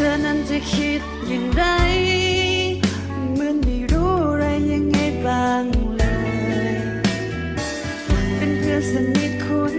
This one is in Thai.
ธอนั้นจะคิดอย่างไร เหมือนไม่รู้อะไรยังไงบ้างเลย เป็นเพื่อนสนิทคุณ